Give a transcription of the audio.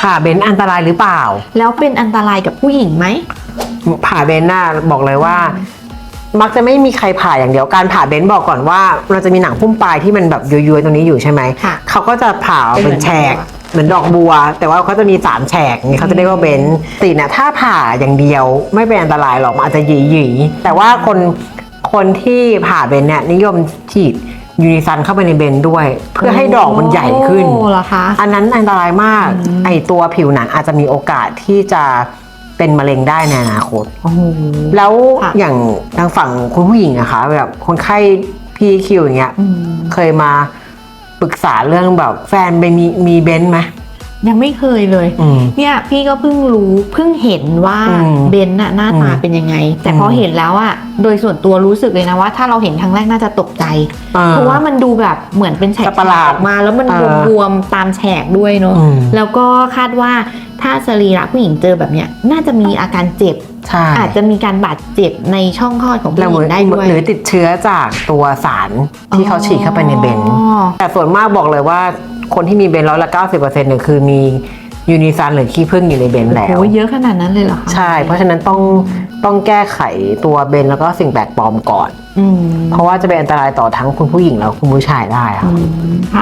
ผ่าเบนซ์อันตรายหรือเปล่า แล้วเป็นอันตรายกับผู้หญิงไหม ผ่าเบนซ์น่ะบอกเลยว่า มักจะไม่มีใครผ่าอย่างเดียวการผ่าเบนซ์บอกก่อนว่า เราจะมีหนังพุ่มปลายที่มันแบบย้อยๆตรงนี้อยู่ใช่ไหมค่ะเขาก็จะผ่าออกเป็นแฉกเหมือนดอกบัว แต่ว่าเขาจะมีสามแฉกนี่เขาจะเรียกว่าเบนซ์ติเนี่ยถ้าผ่าอย่างเดียวไม่เป็นอันตรายหรอกมันอาจจะหยีหยีๆแต่ว่าคนคนที่ผ่าเบนซ์เนี่ยนิยมฉีด ยูนิซันเข้าไปในเบนซ์ด้วย เพื่อให้ดอกมันใหญ่ขึ้น โอ้เหรอคะ อันนั้นอันตรายมาก ไอตัวผิวหนังอาจจะมีโอกาสที่จะเป็นมะเร็งได้ในอนาคต โอ้โห แล้วค่ะ อย่างทางฝั่งคุณผู้หญิงอะคะแบบคนไข้พีคิวอย่างเงี้ย อืม เคยมาปรึกษาเรื่องแบบแฟนไปมีมีเบนซ์ไหม ยังไม่เคยเลย อืม เนี่ยพี่ก็เพิ่งรู้เพิ่งเห็นว่าอืมเบนซ์น่ะหน้าตาอืมเป็นยังไง แต่อืมพอเห็นแล้วอะโดยส่วนตัวรู้สึกเลยนะว่า ถ้าเราเห็นครั้งแรกน่าจะตกใจ อ่เพราะว่ามันดูแบบเหมือนเป็นแฉกจะประหลาดออกมาแล้วมันเออบวมๆตามแฉกด้วยเนอะอืม แล้วก็คาดว่าถ้าสรีระผู้หญิงเจอแบบเนี้ยน่าจะมีอาการเจ็บ ใช่อาจจะมีการบาดเจ็บในช่องคลอดของผู้แล้วหเหญิมืองนได้ด้วยหรือติดเชื้อจากตัวสารที่เขาฉีดเข้าไปในเบนซ์ อ๋อ แต่ส่วนมากบอกเลยว่า คนที่มีเบนซ์ร้อยละเก้าสิบเปอร์เซ็นต์เนี่ยคือมียูนิซันหรือขี้ผึ้งอยู่ในเบนซ์แล้ว โอ้ยเยอะขนาดนั้นเลยเหรอคะใช่ เพราะฉะนั้นต้องต้องแก้ไขตัวเบนแล้วก็สิ่งแปลกปลอมก่อน อืมเพราะว่าจะเป็นอันตรายต่อทั้งคุณผู้หญิงแล้วคุณผู้ชายได้ค่ะ อืมค่ะ